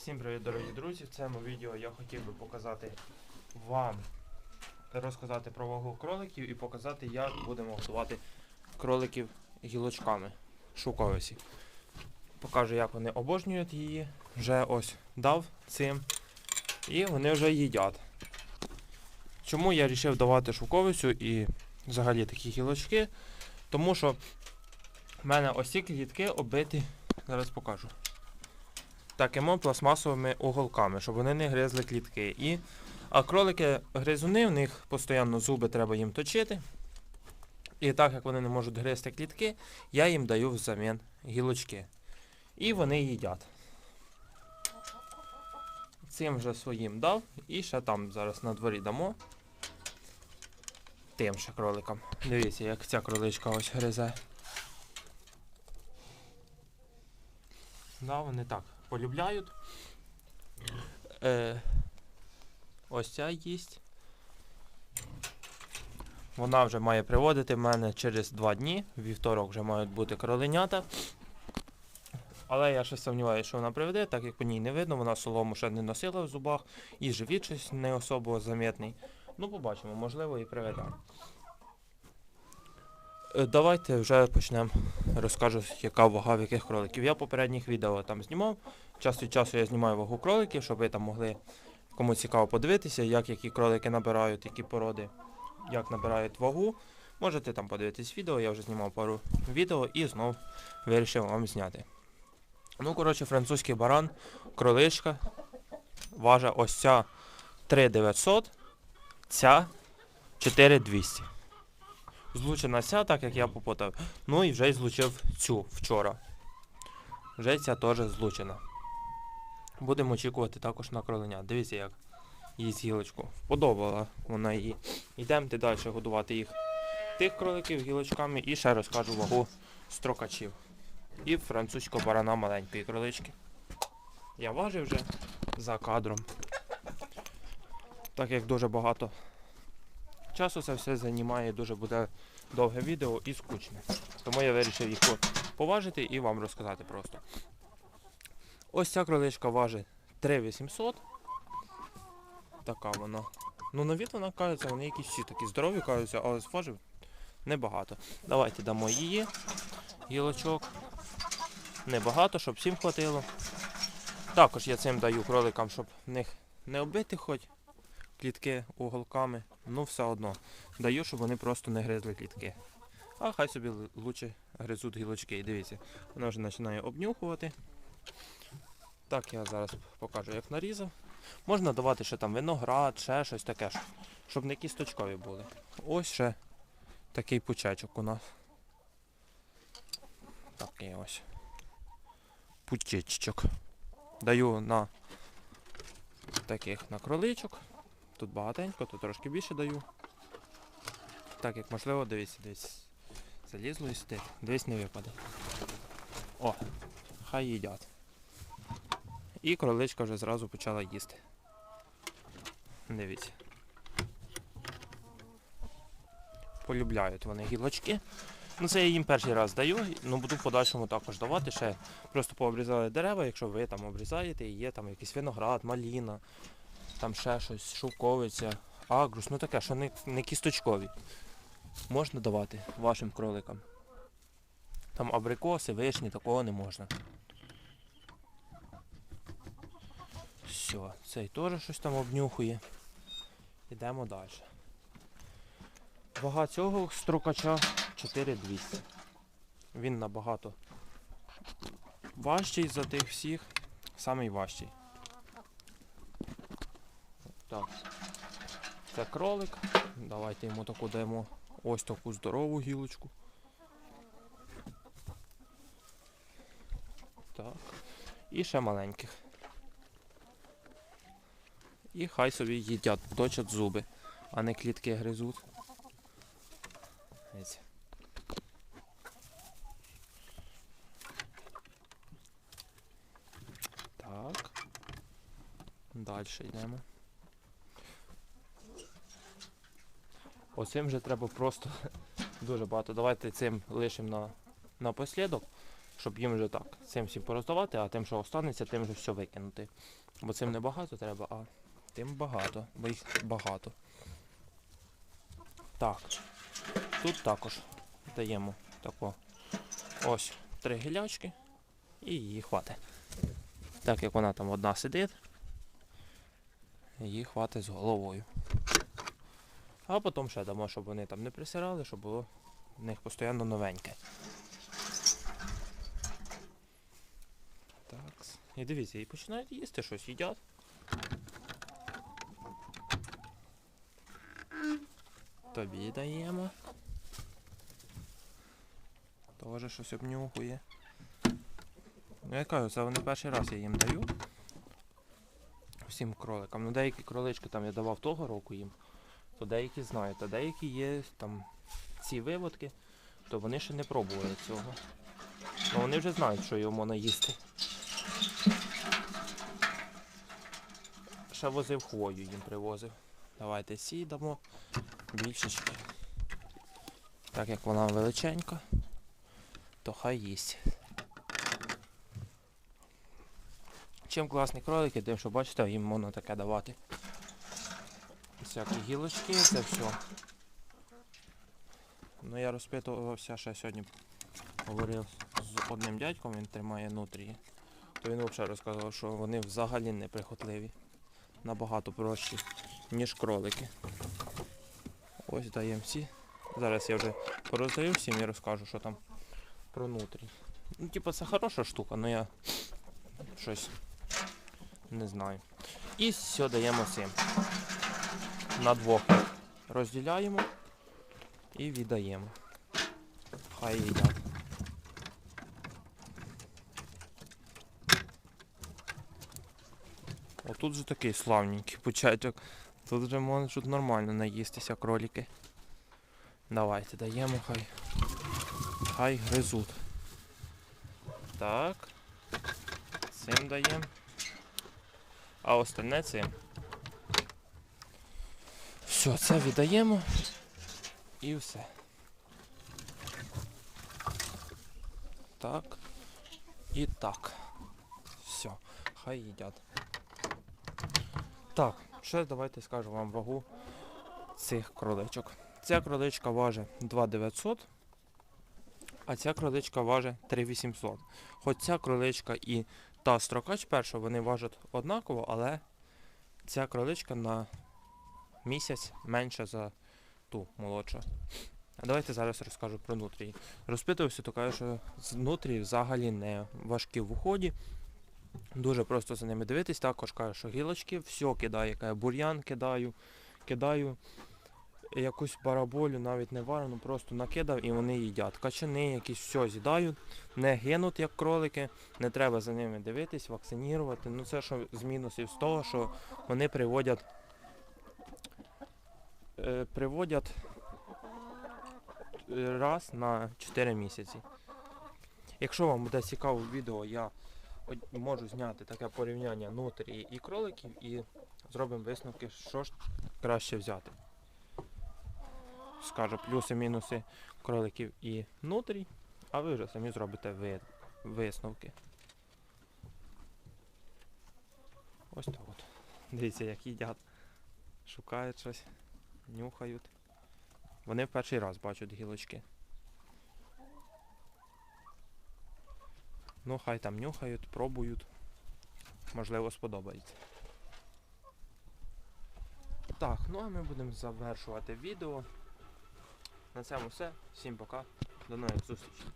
Всім привіт, дорогі друзі! В цьому відео я хотів би показати вам, розказати про вагу кроликів і показати, як будемо годувати кроликів гілочками шуковисі. Покажу, як вони обожнюють її. Вже ось дав цим. І вони вже їдять. Чому я вирішив давати шовковицю і взагалі такі гілочки? Тому що в мене ось ці клітки оббиті, зараз покажу такими пластмасовими уголками, щоб вони не гризли клітки. І, а кролики гризуни, в них постійно зуби треба їм точити. І так як вони не можуть гризти клітки, я їм даю взамін гілочки. І вони їдять. Цим вже своїм дав і ще там зараз на дворі дамо. Тим ще кроликам. Дивіться, як ця кроличка ось гризе. Да, вони так полюбляють. Е, ось ця їсть. Вона вже має приводити в мене через 2 дні. Вівторок вже мають бути кроленята. Але я ще сумніваюся, що вона приведе, так як по ній не видно, вона солому ще не носила в зубах, і живіт щось не особо замітний. Ну, побачимо, можливо, і приведе. Е, Давайте вже почнемо. Розкажу, яка вага в яких кроликів. Я попередніх відео там знімав. Час від часу я знімаю вагу кроликів, щоб ви там могли кому цікаво подивитися, як які кролики набирають, які породи, як набирають вагу. Можете там подивитись відео, я вже знімав пару відео і знов вирішив вам зняти. Ну, коротше, французький баран, кроличка, важить ось ця 3900, ця 4200. Злучена ця, так як я попутав. Ну і вже й злучив цю вчора. Вже ця теж злучена. Будемо очікувати також на кроленя. Дивіться, як їсть гілочку. Вподобала вона її. Йдемте далі годувати їх. Тих кроликів гілочками і ще розкажу вагу строкачів. І французького барана маленької кролички. Я важив вже за кадром. Так як дуже багато часу це все займає, дуже буде довге відео і скучне. Тому я вирішив їх поважити і вам розказати просто. Ось ця кроличка важить 3800. Така вона. Ну на вид вона кажеться, вони якісь всі такі здорові кажуться, але зважив небагато. Давайте дамо її гілочок. Небагато, щоб всім хватило. Також я цим даю кроликам, щоб в них не оббити хоч клітки уголками. Ну все одно. Даю, щоб вони просто не гризли клітки. А хай собі лучше гризуть гілочки. І дивіться, вона вже починає обнюхувати. Так, я зараз покажу, як нарізав. Можна давати ще там виноград, ще щось таке, щоб не кісточкові були. Ось ще такий пучечок у нас. Такий ось. Пучечок. Даю на таких на кроличок. Тут багатенько, тут трошки більше даю. Так як можливо, дивіться, десь залізло і сюди. Десь не випаде. О, хай їдять. І кроличка вже зразу почала їсти. Дивіться. Полюбляють вони гілочки. Ну це я їм перший раз даю, ну буду в подальшому також давати. Ще просто пообрізали дерева, якщо ви там обрізаєте, і є там якийсь виноград, маліна, там ще щось, шовковиця, агрус, ну таке, що не, не кісточкові. Можна давати вашим кроликам. Там абрикоси, вишні, такого не можна. Все, цей теж щось там обнюхує. Йдемо далі. Вага цього строкача 4200. Він набагато важчий за тих всіх. Самий важчий. Так. Це кролик. Давайте йому таку даємо ось таку здорову гілочку. Так. І ще маленьких. І хай собі їдять, точать зуби, а не клітки гризуть. Так. Далі йдемо. Оцим вже треба просто дуже багато. Давайте цим лишимо на, напослідок. щоб їм вже так, цим всім пороздавати, а тим, що останеться, тим вже все викинути. Бо цим не багато треба, а тим багато, бо їх багато. Так. Тут також даємо тако. Ось три гілячки і її хватить. Так як вона там одна сидить, її хватить з головою. А потім ще дамо, щоб вони там не присирали, щоб було в них постійно новеньке. Так. І дивіться, і починають їсти щось, їдять. Тобі даємо. Тоже щось обнюхує. Ну я кажу, це вони перший раз я їм даю. Всім кроликам. Ну деякі кролички там я давав того року їм, то деякі знають, а деякі є там ці виводки, то вони ще не пробували цього. Ну вони вже знають, що його можна їсти. Ще возив хвою їм привозив. Давайте сі дамо більшечки. Так як вона величенька, то хай їсть. Чим класні кролики, тим, що бачите, їм можна таке давати. Всякі гілочки, це все. Ну я розпитувався ще сьогодні. Говорив з одним дядьком, він тримає нутрії. То він взагалі розказував, що вони взагалі неприхотливі. Набагато прощі, ніж кролики. Ось даємо всі. Зараз я вже пороздаю всім і розкажу, що там про нутрі. Ну, типу, це хороша штука, але я щось не знаю. І все даємо цим. На двох розділяємо і віддаємо. Хай їдять. Отут же такий славненький початок. Тут вже можуть нормально наїстися кролики. Давайте даємо хай. Хай гризуть. Так. Цим даємо. А остальне цим. Все, це віддаємо. І все. Так. І так. Все. Хай їдять. Так, ще давайте скажу вам вагу цих кроличок. Ця кроличка важить 2900, а ця кроличка важить 3800. Хоч ця кроличка і та строкач перша, вони важать однаково, але ця кроличка на місяць менша за ту молодшу. А давайте зараз розкажу про нутрії. Розпитувався, то каже, що нутрії взагалі не важкі в уході. Дуже просто за ними дивитись. Також каже, що гілочки, все кидаю, каже, бур'ян кидаю, кидаю якусь бараболю, навіть не варену, просто накидав і вони їдять. Качани якісь все з'їдають, не гинуть, як кролики, не треба за ними дивитись, вакцинувати. Ну це що з мінусів з того, що вони приводять приводять е, раз на 4 місяці. Якщо вам буде цікаво відео, я можу зняти таке порівняння нутрії і кроликів і зробимо висновки, що ж краще взяти. Скажу плюси-мінуси кроликів і нутрій, а ви вже самі зробите ви- висновки. Ось так от. Дивіться, як їдять. Шукають щось, нюхають. Вони в перший раз бачать гілочки. Ну, хай там нюхають, пробують. Можливо, сподобається. Так, ну а ми будемо завершувати відео. На цьому все. Всім пока. До нових зустрічей.